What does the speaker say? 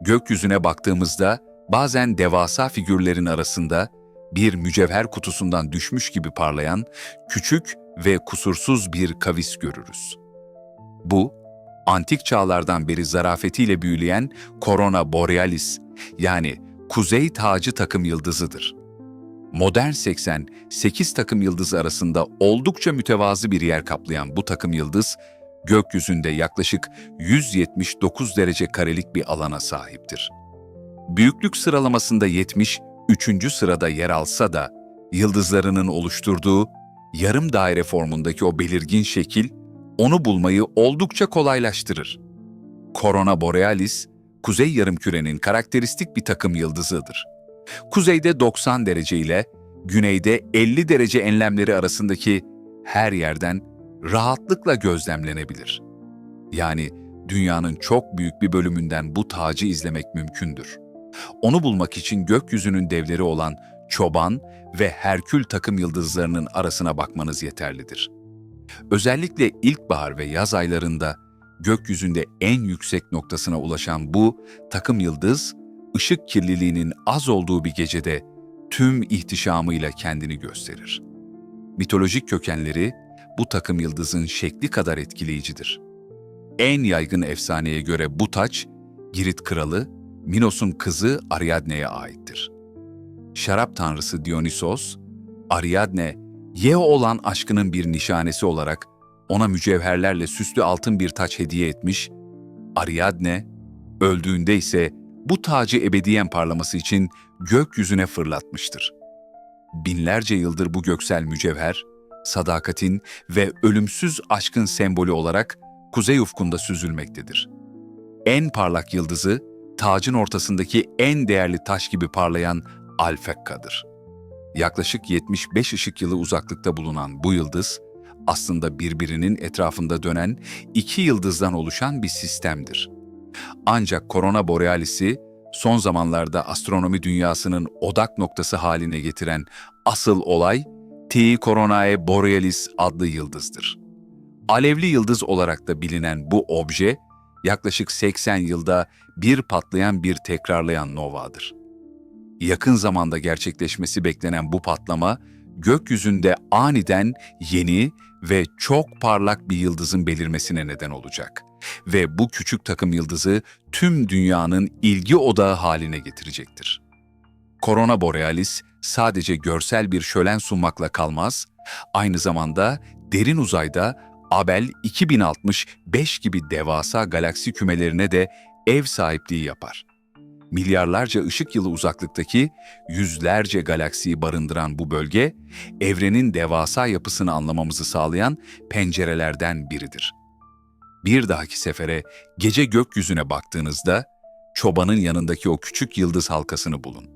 Gökyüzüne baktığımızda bazen devasa figürlerin arasında bir mücevher kutusundan düşmüş gibi parlayan küçük ve kusursuz bir kavis görürüz. Bu, antik çağlardan beri zarafetiyle büyüleyen Corona Borealis yani kuzey tacı takım yıldızıdır. Modern 80, 8 takım yıldızı arasında oldukça mütevazı bir yer kaplayan bu takım yıldız, gökyüzünde yaklaşık 179 derece karelik bir alana sahiptir. Büyüklük sıralamasında 73. sırada yer alsa da, yıldızlarının oluşturduğu yarım daire formundaki o belirgin şekil, onu bulmayı oldukça kolaylaştırır. Corona Borealis, kuzey yarımkürenin karakteristik bir takım yıldızıdır. Kuzeyde 90 derece ile güneyde 50 derece enlemleri arasındaki her yerden rahatlıkla gözlemlenebilir. Yani dünyanın çok büyük bir bölümünden bu tacı izlemek mümkündür. Onu bulmak için gökyüzünün devleri olan Çoban ve Herkül takım yıldızlarının arasına bakmanız yeterlidir. Özellikle ilkbahar ve yaz aylarında gökyüzünde en yüksek noktasına ulaşan bu takım yıldız, ışık kirliliğinin az olduğu bir gecede tüm ihtişamıyla kendini gösterir. Mitolojik kökenleri bu takım yıldızın şekli kadar etkileyicidir. En yaygın efsaneye göre bu taç, Girit kralı Minos'un kızı Ariadne'ye aittir. Şarap tanrısı Dionysos, Ariadne, Ye olan aşkının bir nişanesi olarak ona mücevherlerle süslü altın bir taç hediye etmiş, Ariadne, öldüğünde ise bu tacı ebediyen parlaması için gökyüzüne fırlatmıştır. Binlerce yıldır bu göksel mücevher, sadakatin ve ölümsüz aşkın sembolü olarak kuzey ufkunda süzülmektedir. En parlak yıldızı, tacın ortasındaki en değerli taş gibi parlayan Alfekka'dır. Yaklaşık 75 ışık yılı uzaklıkta bulunan bu yıldız, aslında birbirinin etrafında dönen iki yıldızdan oluşan bir sistemdir. Ancak Corona Borealis'i son zamanlarda astronomi dünyasının odak noktası haline getiren asıl olay T Coronae Borealis adlı yıldızdır. Alevli yıldız olarak da bilinen bu obje, yaklaşık 80 yılda bir patlayan bir tekrarlayan novadır. Yakın zamanda gerçekleşmesi beklenen bu patlama, gökyüzünde aniden yeni ve çok parlak bir yıldızın belirmesine neden olacak. Ve bu küçük takım yıldızı tüm dünyanın ilgi odağı haline getirecektir. Corona Borealis sadece görsel bir şölen sunmakla kalmaz, aynı zamanda derin uzayda Abel 2065 gibi devasa galaksi kümelerine de ev sahipliği yapar. Milyarlarca ışık yılı uzaklıktaki yüzlerce galaksiyi barındıran bu bölge, evrenin devasa yapısını anlamamızı sağlayan pencerelerden biridir. Bir dahaki sefere gece gökyüzüne baktığınızda, çobanın yanındaki o küçük yıldız halkasını bulun.